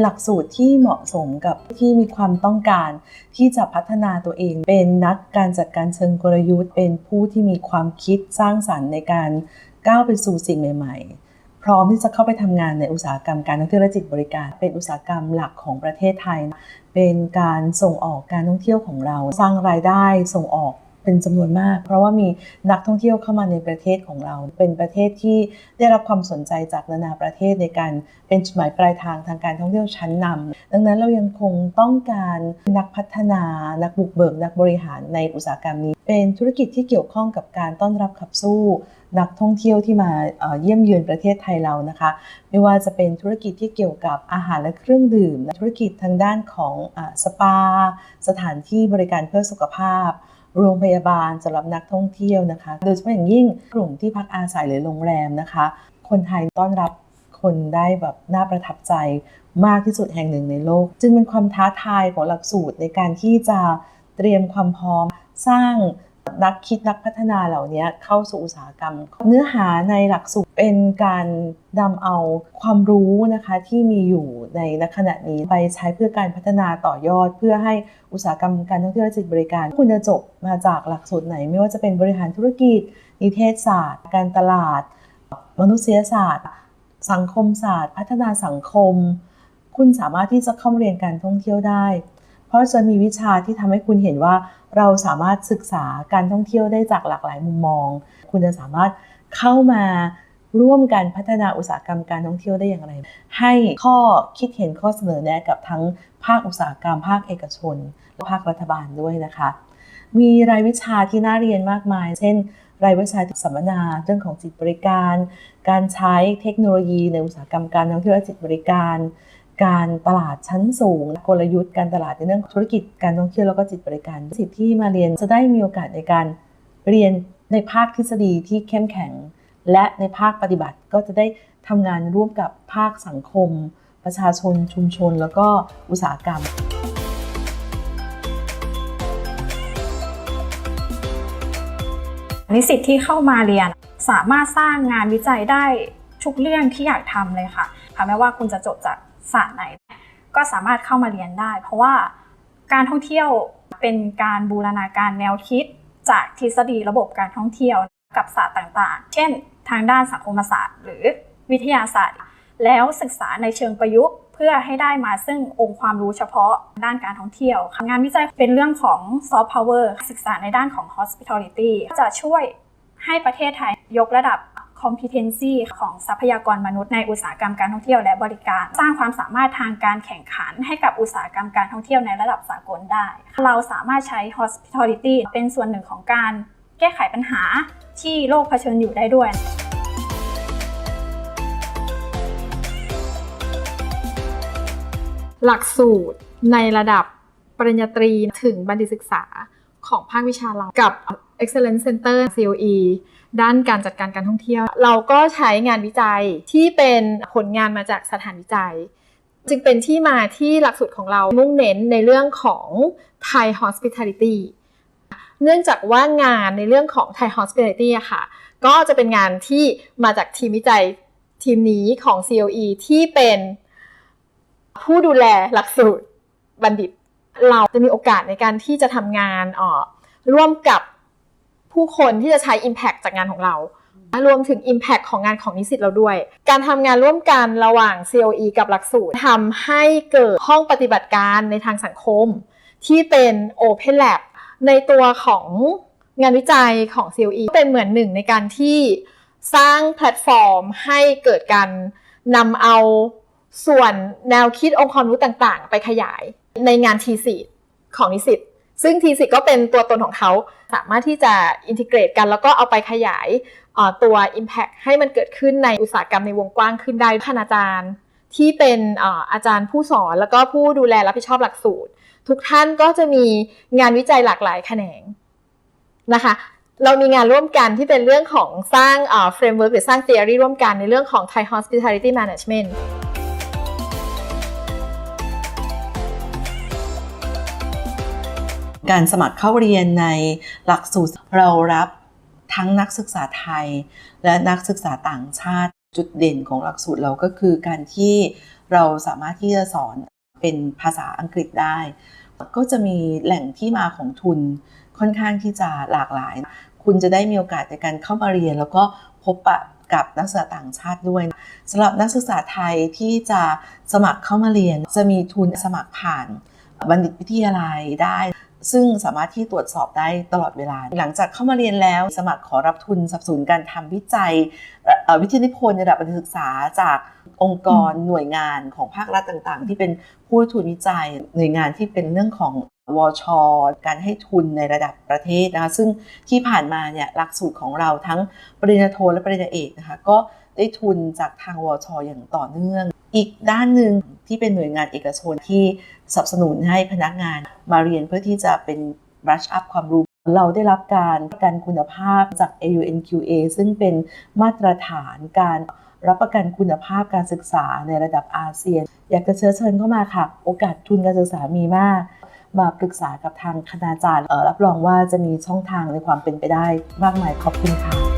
หลักสูตรที่เหมาะสมกับที่มีความต้องการที่จะพัฒนาตัวเอง เป็นนักการจัดการเชิงกลยุทธ์ เป็นผู้ที่มีความคิดสร้างสรรค์ในการก้าวไปสู่สิ่งใหม่ ๆ พร้อมที่จะเข้าไปทำงานในอุตสาหกรรมการท่องเที่ยวและจิตบริการ เป็นอุตสาหกรรมหลักของประเทศไทย เป็นการส่งออกการท่องเที่ยวของเรา สร้างรายได้ส่งออก เป็นจำนวนมาก เพราะว่ามีนักท่องเที่ยวเข้ามาในประเทศของเรา เป็นประเทศที่ได้รับความสนใจจากนานาประเทศในการเป็นจุดหมายปลายทางทางการท่องเที่ยวชั้นนำดังนั้นเรายังคงต้องการนักพัฒนา นักบุกเบิก นักบริหารในอุตสาหกรรมนี้ เป็นธุรกิจที่เกี่ยวข้องกับการต้อนรับขับสู้นักท่องเที่ยวที่มาเยี่ยมเยือนประเทศไทยเรานะคะ ไม่ว่าจะเป็นธุรกิจที่เกี่ยวกับอาหารและเครื่องดื่ม ธุรกิจทางด้านของอสปา สถานที่บริการเพื่อสุขภาพ โรงพยาบาลสำหรับนักท่องเที่ยวนะคะ โดยเฉพาะอย่างยิ่งกลุ่มที่พักอาศัยหรือโรงแรมนะคะ คนไทยต้อนรับคนได้แบบน่าประทับใจมากที่สุดแห่งหนึ่งในโลก จึงเป็นความท้าทายของหลักสูตรในการที่จะเตรียมความพร้อมสร้าง นักคิดนักพัฒนาเหล่านี้เข้าสู่อุตสาหกรรม เนื้อหาในหลักสูตรเป็นการนำเอาความรู้นะคะที่มีอยู่ในณขณะนี้ไปใช้เพื่อการพัฒนาต่อยอด เพื่อให้อุตสาหกรรมการท่องเที่ยวและจิตบริการ คุณจะจบมาจากหลักสูตรไหน ไม่ว่าจะเป็นบริหารธุรกิจ นิเทศศาสตร์ การตลาด มนุษยศาสตร์ สังคมศาสตร์ พัฒนาสังคม คุณสามารถที่จะเข้าเรียนการท่องเที่ยวได้ เพราะจะมีวิชาที่ทำให้คุณเห็นว่าเราสามารถศึกษาการท่องเที่ยวได้จากหลากหลายมุมมอง คุณจะสามารถเข้ามาร่วมกันพัฒนาอุตสาหกรรมการท่องเที่ยวได้อย่างไร ให้ข้อคิดเห็นข้อเสนอแนะกับทั้งภาคอุตสาหกรรม ภาคเอกชนและภาครัฐบาลด้วยนะคะ มีรายวิชาที่น่าเรียนมากมาย เช่น รายวิชาสัมมนาเรื่องของจิตบริการ การใช้เทคโนโลยีในอุตสาหกรรมการท่องเที่ยวและจิตบริการ การตลาดชั้นสูง กลยุทธ์การตลาดในเรื่องธุรกิจการท่องเที่ยวแล้วก็จิตบริการสิทธิ์ที่มาเรียนจะได้มีโอกาสในการเรียนในภาคทฤษฎีที่เข้มแข็ง และในภาคปฏิบัติก็จะได้ทำงานร่วมกับภาคสังคม ประชาชนชุมชน แล้วก็อุตสาหกรรมนิสิตที่เข้ามาเรียนสามารถสร้างงานวิจัยได้ทุกเรื่องที่อยากทำเลยค่ะค่ะไม่ว่าคุณจะจบจาก ศาสตร์ไหน ก็สามารถเข้ามาเรียนได้ เพราะว่าการท่องเที่ยวเป็นการบูรณาการแนวคิดจากทฤษฎีระบบการท่องเที่ยวกับศาสตร์ต่างๆ เช่น ทางด้านสังคมศาสตร์ หรือวิทยาศาสตร์ แล้วศึกษาในเชิงประยุกต์ เพื่อให้ได้มาซึ่งองค์ความรู้เฉพาะด้านการท่องเที่ยว งานวิจัยเป็นเรื่องของ soft power ศึกษาในด้านของ hospitality จะช่วยให้ประเทศไทยยกระดับ competency ของทรัพยากรมนุษย์ในอุตสาหกรรมการท่องเที่ยวและบริการ สร้างความสามารถทางการแข่งขันให้กับอุตสาหกรรมการท่องเที่ยวในระดับสากลได้ เราสามารถใช้ hospitality เป็นส่วนหนึ่งของการแก้ไขปัญหาที่โลกเผชิญอยู่ได้ด้วยหลักสูตรในระดับปริญญาตรีถึงบัณฑิตศึกษาของภาควิชาเรากับ Excellence Center COE ด้านการจัดการการท่องเที่ยว เราก็ใช้งานวิจัยที่เป็นผลงานมาจากสถานวิจัย จึงเป็นที่มาที่หลักสูตรของเรามุ่งเน้นในเรื่องของ Thai Hospitality เนื่องจากว่างานในเรื่องของ Thai Hospitality อะค่ะ ก็จะเป็นงานที่มาจากทีมวิจัยทีมนี้ของ COE ที่เป็นผู้ดูแลหลักสูตรบัณฑิต เราจะมีโอกาสในการที่จะทำงานออร่วมกับ ผู้คนที่จะใช้ Impact จากงานของเรา รวมถึง Impact ของงานของนิสิตเราด้วย การทำงานร่วมกันระหว่าง COE กับหลักสูตรทำให้เกิดห้องปฏิบัติการในทางสังคม ที่เป็น Open Lab ในตัวของงานวิจัยของ COE เป็นเหมือนหนึ่งในการที่สร้างแพลตฟอร์มให้เกิดการนำเอาส่วนแนวคิดองค์ความรู้ต่างๆ ไปขยายในงานทีสิของนิสิต ซึ่งทีสิก็เป็นตัวตนของเขาสามารถที่จะอินทิเกรตกัน แล้วก็เอาไปขยายตัว Impact ให้มันเกิดขึ้นในอุตสาหกรรมในวงกว้างขึ้นได้ท่านอาจารย์ ที่เป็นอาจารย์ผู้สอนแล้วก็ผู้ดูแลรับผิดชอบหลักสูตร ทุกท่านก็จะมีงานวิจัยหลากหลายแขนงนะคะเรามีงานร่วมกันที่เป็นเรื่องของสร้างเอ่อ framework หรือสร้าง theory ร่วมกันในเรื่องของ Thai Hospitality Management การสมัครเข้าเรียนในหลักสูตรเรารับทั้งนักศึกษาไทย และนักศึกษาต่างชาติจุดเด่นของหลักสูตรเราก็คือการที่เราสามารถที่จะสอนเป็นภาษาอังกฤษได้ ก็จะมีแหล่งที่มาของทุนค่อนข้างที่จะหลากหลาย คุณจะได้มีโอกาสในการเข้ามาเรียน แล้วก็พบปะกับนักศึกษาต่างชาติด้วยสำหรับนักศึกษาไทยที่จะสมัครเข้ามาเรียน จะมีทุนสมัครผ่านบัณฑิตวิทยาลัยได้ ซึ่งสามารถที่ตรวจสอบได้ตลอดเวลา หลังจากเข้ามาเรียนแล้ว สมัครขอรับทุนสนับสนุนการทำวิจัยเอ่อวิทยานิพนธ์ในระดับการศึกษาจากองค์กรหน่วยงานของภาครัฐต่างๆ ที่เป็นผู้ให้ทุนวิจัยหน่วยงานที่เป็นเรื่องของวช การให้ทุนในระดับประเทศนะคะซึ่งที่ผ่านมาเนี่ยหลักสูตรของเราทั้งปริญญาโทและปริญญาเอกนะคะก็ได้ทุนจากทางวช อย่างต่อเนื่อง อีกด้านหนึ่งที่เป็นหน่วยงานเอกชนที่สนับสนุนให้พนักงานมาเรียนเพื่อที่จะเป็น brush up ความรู้ เราได้รับการประกันคุณภาพจาก AUNQA ซึ่งเป็นมาตรฐานการรับประกันคุณภาพการศึกษาในระดับอาเซียน อยากจะเชื้อเชิญเข้ามาค่ะ โอกาสทุนการศึกษามีมาก มาปรึกษากับทางคณาจารย์รับรองว่าจะมีช่องทางในความเป็นไปได้มากมายขอบคุณค่ะ